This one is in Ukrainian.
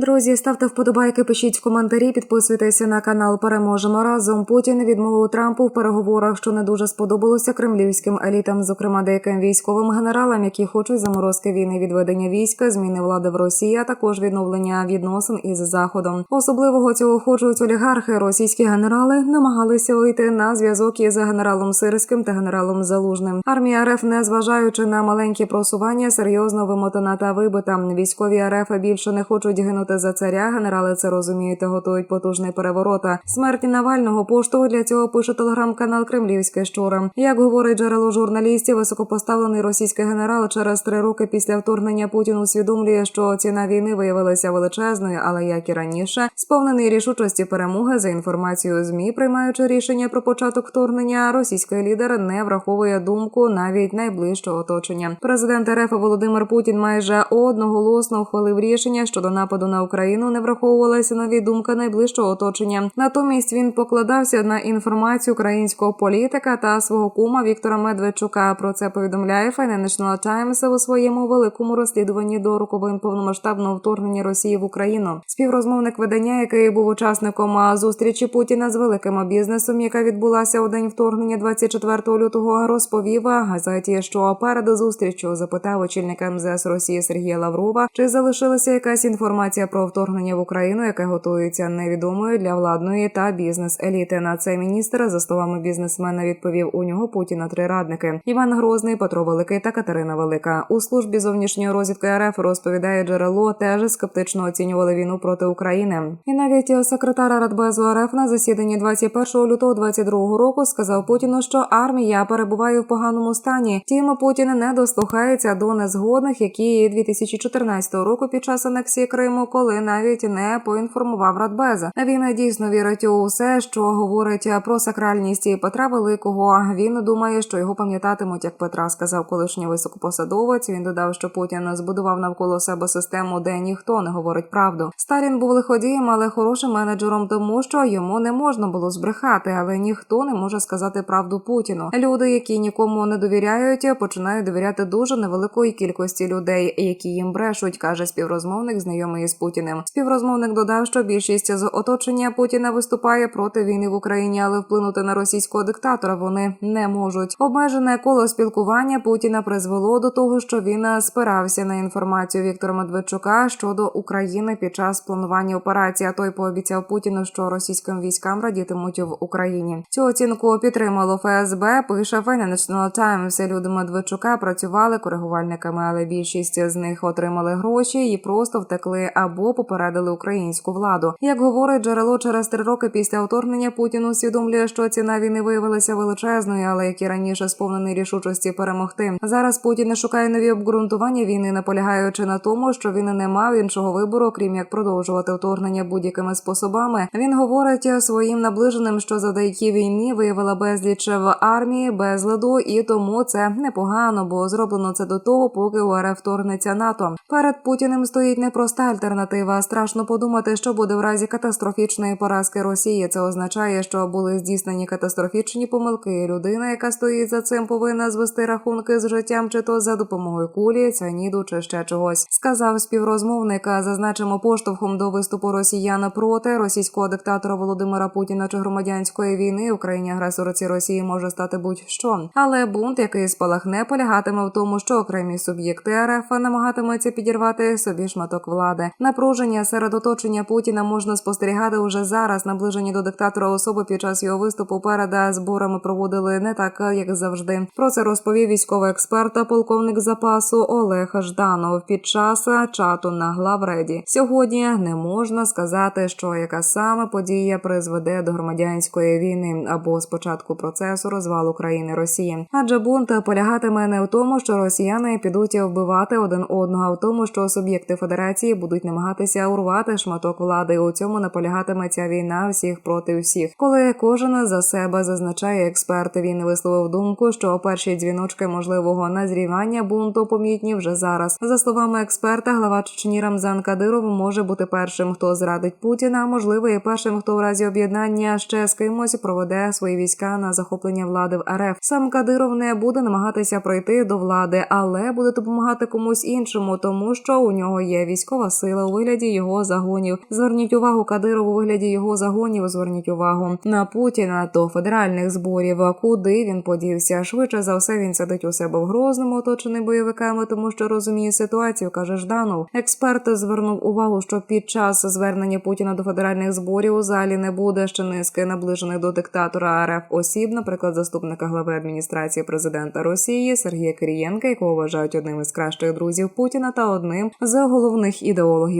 Друзі, ставте вподобайки, пишіть в коментарі, підписуйтеся на канал. Переможемо разом. Путін відмовив Трампу в переговорах, що не дуже сподобалося кремлівським елітам, зокрема деяким військовим генералам, які хочуть заморозки війни, відведення війська, зміни влади в Росії, а також відновлення відносин із заходом. Особливого цього хочуть олігархи. Російські генерали намагалися вийти на зв'язок із генералом Сирським та генералом Залужним. Армія РФ, не зважаючи на маленькі просування, серйозно вимотана та вибита. Військові РФ більше не хочуть гинути за царя. Генерали це розуміють та готують потужний переворот. Смерті Навального поштовх для цього пише телеграм-канал Кремлівське щура. Як говорить джерело журналістів, високопоставлений російський генерал через три роки після вторгнення Путін усвідомлює, що ціна війни виявилася величезною, але як і раніше, сповнений рішучості перемоги за інформацією змі, приймаючи рішення про початок вторгнення, російський лідер не враховує думку навіть найближчого оточення. Президент РФ Володимир Путін майже одноголосно ухвалив рішення щодо нападу на Україну. Не враховувалася навіть думка найближчого оточення. Натомість він покладався на інформацію українського політика та свого кума Віктора Медведчука. Про це повідомляє Financial Times у своєму великому розслідуванні до роковин повномасштабного вторгнення Росії в Україну. Співрозмовник видання, який був учасником зустрічі Путіна з великим бізнесом, яка відбулася у день вторгнення 24 лютого, розповів газеті, що перед зустрічю запитав очільника МЗС Росії Сергія Лаврова, чи залишилася якась інформація про вторгнення в Україну, яке готується невідомою для владної та бізнес-еліти. На це міністр, за словами бізнесмена, відповів у нього Путіна три радники: Іван Грозний, Петро Великий та Катерина Велика. У службі зовнішньої розвідки РФ розповідає джерело, теж скептично оцінювали війну проти України. І навіть секретар Радбезу РФ на засіданні 21 лютого 22 року сказав Путіну, що армія перебуває в поганому стані. Тім Путін не дослухається до незгодних, які 2014 року під час анексії Криму, коли навіть не поінформував Радбеза. Він дійсно вірить у все, що говорить про сакральність Петра Великого. Він думає, що його пам'ятатимуть як Петра, сказав колишній високопосадовець. Він додав, що Путін збудував навколо себе систему, де ніхто не говорить правду. Сталін був лиходієм, але хорошим менеджером, тому що йому не можна було збрехати, але ніхто не може сказати правду Путіну. Люди, які нікому не довіряють, починають довіряти дуже невеликої кількості людей, які їм брешуть, каже співрозмовник, знайомий з Путіним. Співрозмовник додав, що більшість з оточення Путіна виступає проти війни в Україні, але вплинути на російського диктатора вони не можуть. Обмежене коло спілкування Путіна призвело до того, що він спирався на інформацію Віктора Медведчука щодо України під час планування операції. А той пообіцяв Путіну, що російським військам радітимуть в Україні. Цю оцінку підтримало ФСБ. Пише Financial Times. Люди Медведчука працювали коригувальниками, але більшість з них отримали гроші і просто втекли або попередили українську владу. Як говорить джерело, через три роки після вторгнення Путін усвідомлює, що ціна війни виявилася величезною, але як і раніше сповнений рішучості перемогти. Зараз Путін шукає нові обґрунтування війни, наполягаючи на тому, що він не мав іншого вибору, крім як продовжувати вторгнення будь-якими способами. Він говорить своїм наближеним, що завдяки війні виявила безліч в армії безладу, і тому це непогано, бо зроблено це до того, поки у РФ вторгнеться НАТО. Перед Путіним стоїть непроста альтернатива. Страшно подумати, що буде в разі катастрофічної поразки Росії. Це означає, що були здійснені катастрофічні помилки. Людина, яка стоїть за цим, повинна звести рахунки з життям, чи то за допомогою кулі, цианіду чи ще чогось. Сказав співрозмовника. Зазначимо поштовхом до виступу росіян проти російського диктатора Володимира Путіна чи громадянської війни. Україні агресорці Росії може стати будь-що, але бунт, який спалахне, полягатиме в тому, що окремі суб'єкти РФ намагатимуться підірвати собі шматок влади. Напруження серед оточення Путіна можна спостерігати уже зараз. Наближені до диктатора особи під час його виступу перед зборами проводили не так, як завжди. Про це розповів військовий експерт та полковник запасу Олег Жданов під час чату на главреді. Сьогодні не можна сказати, що яка саме подія призведе до громадянської війни або спочатку процесу розвалу країни Росії. Адже бунт полягатиме не в тому, що росіяни підуть вбивати один одного, а в тому, що суб'єкти федерації будуть намагатися урвати шматок влади. У цьому наполягатиме ця війна всіх проти всіх. Коли кожен за себе зазначає експерт, він висловив думку, що перші дзвіночки можливого назрівання бунту помітні вже зараз. За словами експерта, глава Чечні Рамзан Кадиров може бути першим, хто зрадить Путіна, можливо, і першим, хто в разі об'єднання ще з кимось проведе свої війська на захоплення влади в РФ. Сам Кадиров не буде намагатися пройти до влади, але буде допомагати комусь іншому, тому що у нього є військова сила вигляді його загонів. Зверніть увагу Кадиров у вигляді його загонів. Зверніть увагу на Путіна до федеральних зборів. Куди він подівся? Швидше за все він сидить у себе в Грозному, оточений бойовиками, тому що розуміє ситуацію. каже Жданов. Експерт звернув увагу, що під час звернення Путіна до федеральних зборів у залі не буде ще низки наближених до диктатора РФ осіб, наприклад, заступника глави адміністрації президента Росії Сергія Кирієнка, якого вважають одним із кращих друзів Путіна та одним з головних ідеологів.